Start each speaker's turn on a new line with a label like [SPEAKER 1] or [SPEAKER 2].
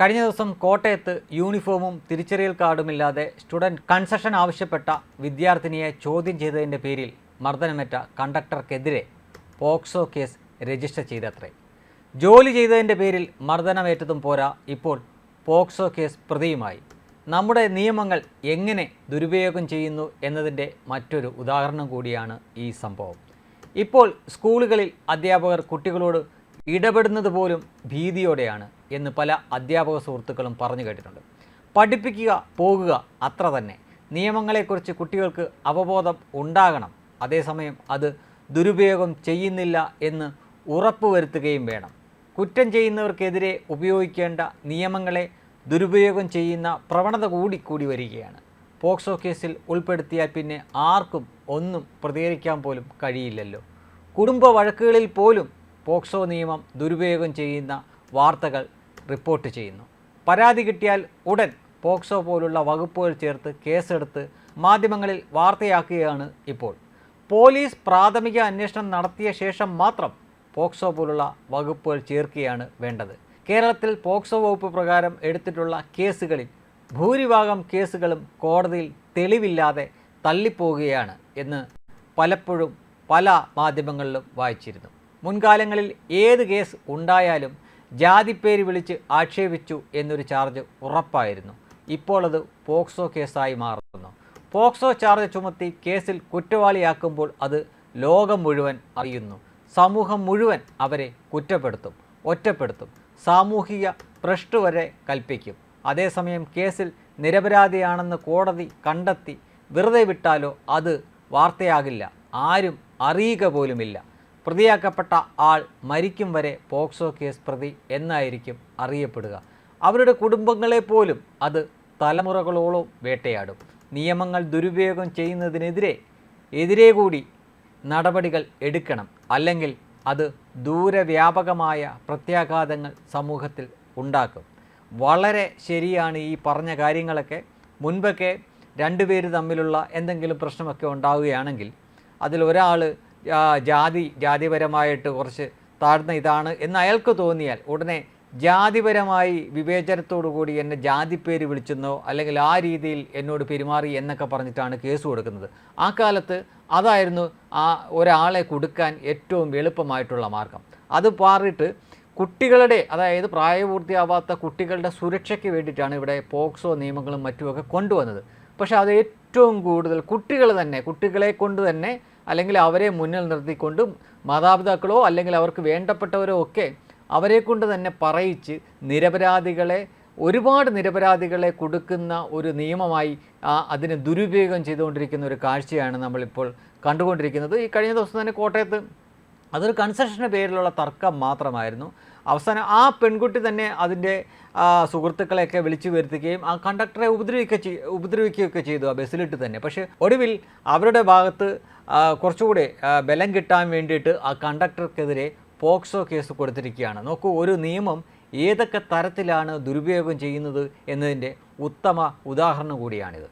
[SPEAKER 1] കഴിഞ്ഞ ദിവസം കോട്ടയത്ത് യൂണിഫോമും തിരിച്ചറിയൽ കാർഡുമില്ലാതെ സ്റ്റുഡന്റ് കൺസെഷൻ ആവശ്യപ്പെട്ട വിദ്യാർത്ഥിനിയെ ചോദ്യം ചെയ്തതിന്റെ പേരിൽ മർദ്ദനമേറ്റ കണ്ടക്ടർക്കെതിരെ പോക്സോ കേസ് രജിസ്റ്റർ ചെയ്തത്രേ. ജോലി ചെയ്തതിന്റെ പേരിൽ മർദ്ദനമേറ്റതും പോരാ ഇപ്പോൾ പോക്സോ കേസ് പ്രതിയുമായി. നമ്മുടെ നിയമങ്ങൾ എങ്ങനെ ദുരുപയോഗം ചെയ്യുന്നു എന്നതിന്റെ മറ്റൊരു ഉദാഹരണം കൂടിയാണ് ഈ സംഭവം. ഇപ്പോൾ സ്കൂളുകളിൽ അധ്യാപകർ കുട്ടികളോട് ഇടപെടുന്നത് പോലും ഭീതിയോടെയാണ് എന്ന് പല അധ്യാപക സുഹൃത്തുക്കളും പറഞ്ഞു കേട്ടിട്ടുണ്ട്. പഠിപ്പിക്കുക പോകുക അത്ര തന്നെ. നിയമങ്ങളെക്കുറിച്ച് കുട്ടികൾക്ക് അവബോധം ഉണ്ടാകണം. അതേസമയം അത് ദുരുപയോഗം ചെയ്യുന്നില്ല എന്ന് ഉറപ്പുവരുത്തുകയും വേണം. കുറ്റം ചെയ്യുന്നവർക്കെതിരെ ഉപയോഗിക്കേണ്ട നിയമങ്ങളെ ദുരുപയോഗം ചെയ്യുന്ന പ്രവണത കൂടി കൂടി വരികയാണ്. പോക്സോ കേസിൽ ഉൾപ്പെടുത്തിയാൽ പിന്നെ ആർക്കും ഒന്നും പ്രതികരിക്കാൻ പോലും കഴിയില്ലല്ലോ. കുടുംബ വഴക്കുകളിൽ പോലും പോക്സോ നിയമം ദുരുപയോഗം ചെയ്യുന്ന വാർത്തകൾ റിപ്പോർട്ട് ചെയ്യുന്നു. പരാതി കിട്ടിയാൽ ഉടൻ പോക്സോ പോലുള്ള വകുപ്പുകൾ ചേർത്ത് കേസെടുത്ത് മാധ്യമങ്ങളിൽ വാർത്തയാക്കുകയാണ് ഇപ്പോൾ. പോലീസ് പ്രാഥമിക അന്വേഷണം നടത്തിയ ശേഷം മാത്രം പോക്സോ പോലുള്ള വകുപ്പുകൾ ചേർക്കുകയാണ് വേണ്ടത്. കേരളത്തിൽ പോക്സോ വകുപ്പ് പ്രകാരം എടുത്തിട്ടുള്ള കേസുകളിൽ ഭൂരിഭാഗം കേസുകളും കോടതിയിൽ തെളിവില്ലാതെ തള്ളിപ്പോകുകയാണ് എന്ന് പലപ്പോഴും പല മാധ്യമങ്ങളിലും വായിച്ചിരുന്നു. മുൻകാലങ്ങളിൽ ഏത് കേസ് ഉണ്ടായാലും ജാതിപ്പേര് വിളിച്ച് ആക്ഷേപിച്ചു എന്നൊരു ചാർജ് ഉറപ്പായിരുന്നു. ഇപ്പോൾ അത് പോക്സോ കേസായി മാറുന്നു. പോക്സോ ചാർജ് ചുമത്തി കേസിൽ കുറ്റവാളിയാക്കുമ്പോൾ അത് ലോകം മുഴുവൻ അറിയുന്നു. സമൂഹം മുഴുവൻ അവരെ കുറ്റപ്പെടുത്തും ഒറ്റപ്പെടുത്തും. സാമൂഹിക ഭ്രഷ്ട് വരെ കൽപ്പിക്കും. അതേസമയം കേസിൽ നിരപരാധിയാണെന്ന് കോടതി കണ്ടെത്തി വെറുതെ വിട്ടാലോ അത് വാർത്തയാകില്ല. ആരും അറിയുക പോലുമില്ല. പ്രതിയാക്കപ്പെട്ട ആൾ മരിക്കും വരെ പോക്സോ കേസ് പ്രതി എന്നായിരിക്കും അറിയപ്പെടുക. അവരുടെ കുടുംബങ്ങളെ പോലും അത് തലമുറകളോളം വേട്ടയാടും. നിയമങ്ങൾ ദുരുപയോഗം ചെയ്യുന്നതിനെതിരെ എതിരെ കൂടി നടപടികൾ എടുക്കണം. അല്ലെങ്കിൽ അത് ദൂരവ്യാപകമായ പ്രത്യാഘാതങ്ങൾ സമൂഹത്തിൽ ഉണ്ടാക്കും. വളരെ ശരിയാണ് ഈ പറഞ്ഞ കാര്യങ്ങളൊക്കെ. മുൻപൊക്കെ രണ്ടുപേര് തമ്മിലുള്ള എന്തെങ്കിലും പ്രശ്നമൊക്കെ ഉണ്ടാവുകയാണെങ്കിൽ അതിൽ ഒരാൾ ജാതി ജാതിപരമായിട്ട് കുറച്ച് താഴ്ന്ന ഇതാണ് എന്ന് അയാൾക്ക് തോന്നിയാൽ ഉടനെ ജാതിപരമായി വിവേചനത്തോടു കൂടി എന്നെ ജാതിപ്പേര് വിളിച്ചെന്നോ അല്ലെങ്കിൽ ആ രീതിയിൽ എന്നോട് പെരുമാറി എന്നൊക്കെ പറഞ്ഞിട്ടാണ് കേസ് കൊടുക്കുന്നത്. ആ കാലത്ത് അതായിരുന്നു ആ ഒരാളെ കൊടുക്കാൻ ഏറ്റവും എളുപ്പമായിട്ടുള്ള മാർഗം. അത് പാറിട്ട് കുട്ടികളുടെ അതായത് പ്രായപൂർത്തിയാവാത്ത കുട്ടികളുടെ സുരക്ഷയ്ക്ക് വേണ്ടിയിട്ടാണ് ഇവിടെ പോക്സോ നിയമങ്ങളും മറ്റുമൊക്കെ കൊണ്ടുവന്നത്. പക്ഷേ അത് ഏറ്റവും കൂടുതൽ കുട്ടികൾ തന്നെ കുട്ടികളെ കൊണ്ട് തന്നെ അല്ലെങ്കിൽ അവരെ മുന്നിൽ നിർത്തിക്കൊണ്ടും മാതാപിതാക്കളോ അല്ലെങ്കിൽ അവർക്ക് വേണ്ടപ്പെട്ടവരോ ഒക്കെ അവരെ കൊണ്ട് തന്നെ പറയിച്ച് നിരപരാധികളെ ഒരുപാട് നിരപരാധികളെ കൊടുക്കുന്ന ഒരു നിയമമായി അതിനെ ദുരുപയോഗം ചെയ്തുകൊണ്ടിരിക്കുന്ന ഒരു കാഴ്ചയാണ് നമ്മളിപ്പോൾ കണ്ടുകൊണ്ടിരിക്കുന്നത്. ഈ കഴിഞ്ഞ ദിവസം തന്നെ കോട്ടയത്ത് അതൊരു കൺസെഷന്റെ പേരിലുള്ള തർക്കം മാത്രമായിരുന്നു. അവസാനം ആ പെൺകുട്ടി തന്നെ അതിന്റെ സുഹൃത്തുക്കളെയൊക്കെ വിളിച്ചു വരുത്തുകയും ആ കണ്ടക്ടറെ ഉപദ്രവിക്കുക ഉപദ്രവിക്കുകയൊക്കെ ചെയ്തു ആ ബസ്സിലിട്ട് തന്നെ. പക്ഷേ ഒടുവിൽ അവരുടെ ഭാഗത്ത് കുറച്ചുകൂടെ ബലം കിട്ടാൻ വേണ്ടിയിട്ട് ആ കണ്ടക്ടർക്കെതിരെ പോക്സോ കേസ് കൊടുത്തിരിക്കുകയാണ്. നോക്കൂ ഒരു നിയമം ഏതൊക്കെ തരത്തിലാണ് ദുരുപയോഗം ചെയ്യുന്നത് എന്നതിന്റെ ഉത്തമ ഉദാഹരണം കൂടിയാണിത്.